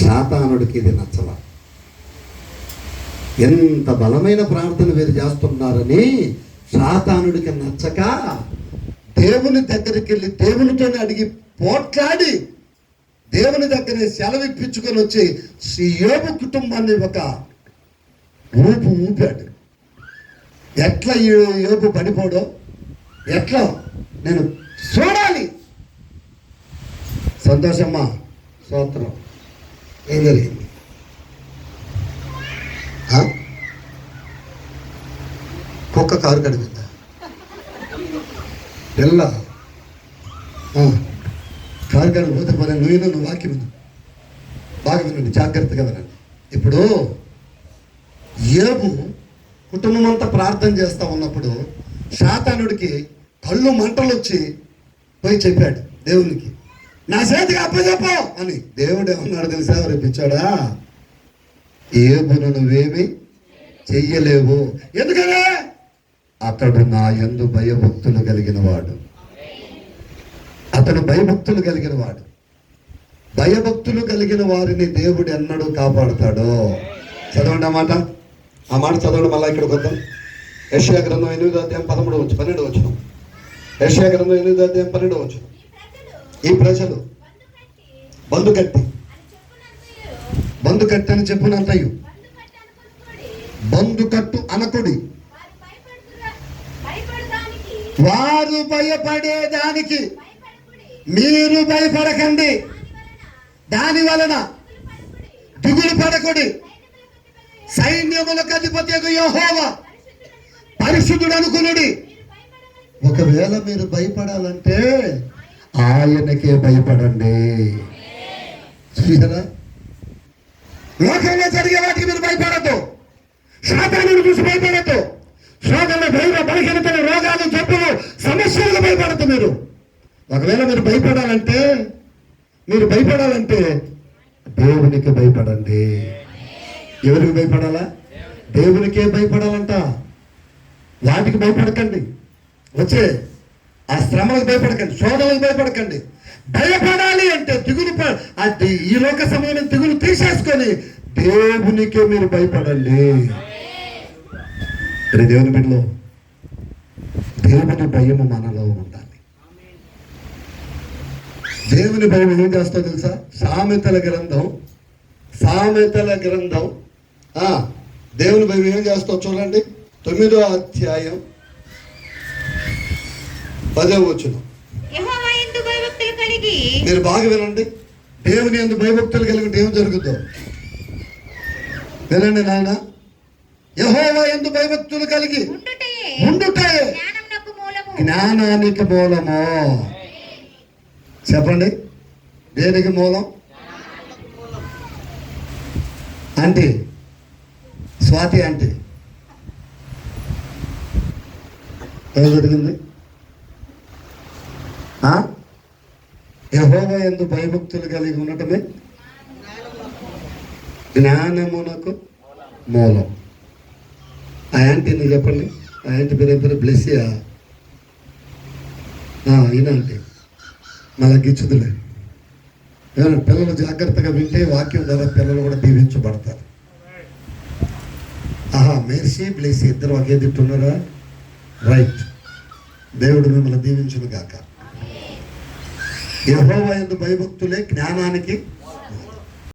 శాతానుడికి ఇది నచ్చల. ఎంత బలమైన ప్రార్థన మీరు చేస్తున్నారని శాతానుడికి నచ్చక దేవుని దగ్గరికి వెళ్ళి దేవునితోనే అడిగి పోట్లాడి దేవుని దగ్గర సెలవు ఇప్పించుకొని వచ్చి శ్రీ కుటుంబాన్ని ఒక ఊపు ఊపాడు. ఎట్లా ఈ యోగు పడిపోడో? ఎట్లా? నేను చూడాలి. సంతోషమ్మా స్తోత్రం. ఏం జరిగింది కుక్క కారు కడిగిందా పిల్ల కారు కడిగి పోతే పని నువ్వు నువ్వు వాక్యం విను. బాగా వినండి జాగ్రత్తగా వినండి. ఇప్పుడు ఏబు కుటుంబం అంతా ప్రార్థన చేస్తా ఉన్నప్పుడు శాతానుడికి కళ్ళు మంటలు వచ్చి పోయి చెప్పాడు దేవునికి. నా చేతికి అప్పచెప్పు అని దేవుడు ఏమన్నాడు తెలుసా? రేపిచ్చాడా ఏబును నువ్వేమి చెయ్యలేవు. ఎందుకనే? అతడు నా ఎందు భయభక్తులు కలిగిన వాడు అతడు భయభక్తులు కలిగిన వాడు భయభక్తులు కలిగిన వారిని దేవుడు ఎన్నడూ కాపాడుతాడో. చదవండి ఆ మాట. ఆ మాట చదవండి మళ్ళీ ఇక్కడికి వద్దాం యశ్యా గ్రంథం ఎనిమిదో అధ్యాయం పదమూడు వచ్చు పన్నెండు వచ్చిన యశ్యా గ్రంథం ఎనిమిదో అధ్యాయం పన్నెండు వచ్చు ఈ ప్రజలు? బంధు కట్టి. బంధు కట్టి అని చెప్పినంతయు బంధు కట్టు అనకుడి. వారు భయపడేదానికి మీరు భయపడకండి. దాని వలన దిగులు పడకుడి. సైన్యములకు అధిపతి యోహోవా పరిశుద్ధుడు అనుకునుడి ఒకవేళ మీరు భయపడాలంటే ఆయనకే భయపడండి. చూసారా లోకంలో జరిగే వాటికి మీరు భయపడద్దు. శాతాలను చూసి భయపడద్దు. శోధన ధైర్య బలహీనతలు రోగాలు జబ్బులు సమస్యలకు భయపడద్దు మీరు. ఒకవేళ మీరు భయపడాలంటే మీరు భయపడాలంటే దేవునికి భయపడండి. ఎవరికి భయపడాలా? దేవునికే భయపడాలంట. వాటికి భయపడకండి. వచ్చే ఆ శ్రమలకు భయపడకండి శోధనలకు భయపడకండి. భయపడాలి అంటే దిగులు అది ఈ లోక సమయం దిగులు తీసేసుకొని దేవునికే మీరు భయపడండి. దేవుని బిడ్డలో దేవుని భయము మనలో ఉండాలి. దేవుని భయం ఏం చేస్తావు తెలుసా? సామెతల గ్రంథం సామెతల గ్రంథం. ఆ, దేవుని భయం ఏం చేస్తావు చూడండి. తొమ్మిదో అధ్యాయం. పదో వచ్చును మీరు బాగా వినండి. దేవుని ఎందు భయభక్తులు కలిగి ఏం జరుగుతుందో వినండి నాయన. యహోవా ఎందు భయభక్తులు కలిగి ఉండుటే జ్ఞానానికి మూలము. చెప్పండి. దేనికి మూలం? అంటే స్వాతి అంటే ఏం జరిగింది? యెహోవా ఎందు భయభక్తులు కలిగి ఉండటమే? జ్ఞానమునకు మూలం. ఆ యాంటీ నువ్వు చెప్పండి. ఆ యాంటీ పేరు పేరు? బ్లెస్సియా? ఈయనంటే మళ్ళా గిచ్చుదులే. ఏమన్నా పిల్లలు జాగ్రత్తగా వింటే వాక్యం ద్వారా పిల్లలు కూడా దీవించబడతారు. ఆహా మెర్సీ బ్లెస్సీ ఇద్దరు ఒకే తిట్టున్నారా రైట్. దేవుడు మిమ్మల్ని దీవించును కాక యహోవా ఎందు భయభక్తులే జ్ఞానానికి